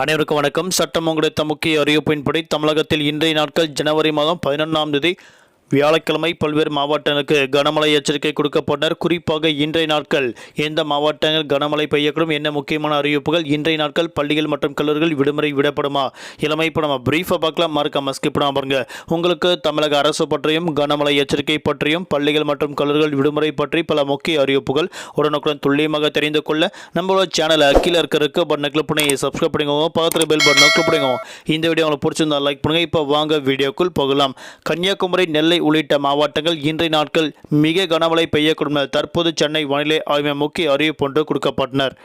அனைவருக்கும் வணக்கம். சட்டம் உங்களுக்கு முக்கிய அறிவிப்பின்படி தமிழகத்தில் இன்றைய நாட்கள் ஜனவரி மாதம் பதினொன்றாம் தேதி வியாழக்கிழமை பல்வேறு மாவட்டங்களுக்கு கனமழை எச்சரிக்கை கொடுக்கப்பட்டனர் குறிப்பாக இன்றைய நாட்கள் எந்த மாவட்டங்கள் கனமழை பெய்யக்கூடும் என்ன முக்கியமான அறிவிப்புகள்? இன்றைய நாட்கள் பள்ளிகள் மற்றும் கல்லூரிகள் விடுமுறை விடப்படுமா? இளமை இப்போ நம்ம பிரீஃபாக பார்க்கலாம். மறக்காம ஸ்கிப் பாருங்க. உங்களுக்கு தமிழக அரசு பற்றியும் கனமழை எச்சரிக்கை பற்றியும் பள்ளிகள் மற்றும் கல்லூரிகள் விடுமுறை பற்றி பல முக்கிய அறிவிப்புகள் உடனுக்குடன் துல்லியமாக தெரிந்து கொள்ள நம்மளோட சேனலை கீழே இருக்கிறதுக்கு பட்டனை கிளிக் பண்ணி சப்ஸ்கிரைப் பண்ணிக்கோங்க. பக்கத்தில் பெல் பட்டனை கிளிக் பண்ணிக்கோங்க. இந்த வீடியோ உங்களுக்கு பிடிச்சிருந்தா லைக் பண்ணுங்க. இப்போ வாங்க வீடியோக்குள் போகலாம். கன்னியாகுமரி நெல்லை உள்ளிட்ட மாவட்டங்கள் இன்றைய நாட்கள் மிக கனமழை பெய்யக்கூடும் தற்போது சென்னை வானிலை ஆய்வு முக்கிய அறிவிப்பு ஒன்று கொடுக்கப்பட்டனர்.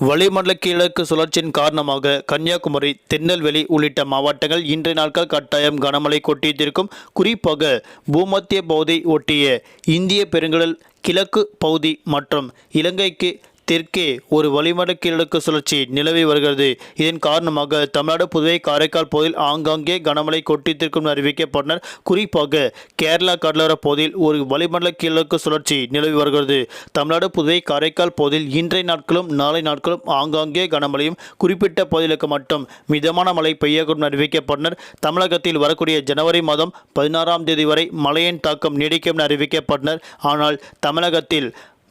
வளிமண்டல கிழக்கு சுழற்சியின் காரணமாக கன்னியாகுமரி திருநெல்வேலி உள்ளிட்ட மாவட்டங்கள் இன்றைய நாட்கள் கட்டாயம் கனமழை கொட்டியிருக்கும் குறிப்பாக பூமத்திய பகுதி ஒட்டிய இந்திய பெருங்கடல் கிழக்கு பகுதி மற்றும் இலங்கைக்கு தெற்கே ஒரு வளிமண்ட கிழக்கு சுழற்சி நிலவி வருகிறது. இதன் காரணமாக தமிழ்நாடு புதுவை காரைக்கால் பகுதியில் ஆங்காங்கே கனமழை கொட்டித்திருக்கும் அறிவிக்கப்பட்டனர். குறிப்பாக கேரளா கடலோர பகுதியில் ஒரு வளிமண்டல கிழக்கு சுழற்சி நிலவி வருகிறது. தமிழ்நாடு புதுவை காரைக்கால் பகுதியில் இன்றைய நாட்களும் நாளை நாட்களும் ஆங்காங்கே கனமழையும் குறிப்பிட்ட பகுதிகளுக்கு மட்டும் மிதமான மழை பெய்யக்கூடும் அறிவிக்கப்பட்டனர். தமிழகத்தில் வரக்கூடிய ஜனவரி மாதம் பதினாறாம் தேதி வரை மழையின் தாக்கம் நீடிக்கும் என அறிவிக்கப்பட்டனர். ஆனால் தமிழகத்தில்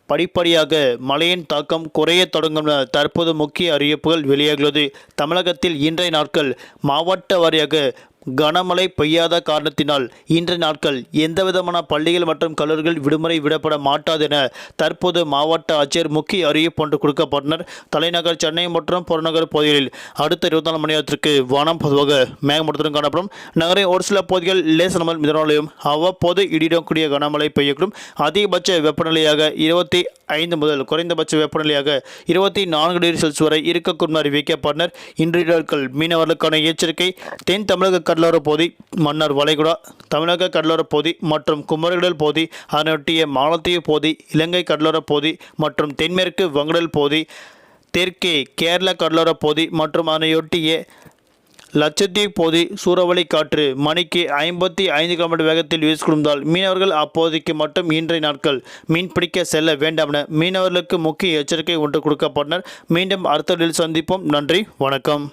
படிப்படியாக மழையின் தாக்கம் குறையத் தொடங்கும் என தற்போது முக்கிய அறிவிப்புகள் வெளியாகியுள்ளது. தமிழகத்தில் இன்றைய நாட்கள் மாவட்ட வாரியாக கனமழை பெய்யாத காரணத்தினால் இன்றைய நாட்கள் எந்தவிதமான பள்ளிகள் மற்றும் கல்லூரிகள் விடுமுறை விடப்பட மாட்டாது என தற்போது மாவட்ட ஆட்சியர் முக்கிய அறிவிப்பு ஒன்று கொடுக்கப்பட்டனர். தலைநகர் சென்னை மற்றும் புறநகர் பகுதிகளில் அடுத்த இருபத்தி நாலு மணி நேரத்திற்கு வானம் பொதுவாக மேகமூட்டத்துடன் காணப்படும். நகரின் ஒரு சில பகுதிகள் லேசர் மிதனாலையும் அவ்வப்போது இடிடக்கூடிய கனமழை பெய்யக்கூடும். அதிகபட்ச வெப்பநிலையாக இருபத்தி ஐந்து முதல் குறைந்தபட்ச வெப்பநிலையாக இருபத்தி நான்கு டிகிரி செல்சியஸ் வரை இருக்கக்கூடும் அறிவிக்கப்பட்டனர். இன்றைய நாட்கள் மீனவர்களுக்கான எச்சரிக்கை தென் தமிழக கடலோர பகுதி மன்னார் வளைகுடா தமிழக கடலோர பகுதி மற்றும் குமரகடல் பகுதி அதனொட்டிய மாலத்தீவு பகுதி இலங்கை கடலோர பகுதி மற்றும் தென்மேற்கு வங்கடல் பகுதி தெற்கே கேரள கடலோர பகுதி மற்றும் அதனையொட்டிய லட்சத்தீவு பகுதி சூறாவளி காற்று மணிக்கு ஐம்பத்தி ஐந்து கிலோமீட்டர் வேகத்தில் வீசிக்கொண்டால் மீனவர்கள் அப்போதைக்கு மட்டும் இன்றைய நாட்கள் மீன் பிடிக்க செல்ல வேண்டாம் என மீனவர்களுக்கு முக்கிய எச்சரிக்கை ஒன்று கொடுக்கப்பட்டனர். மீண்டும் அடுத்த சந்திப்போம். நன்றி வணக்கம்.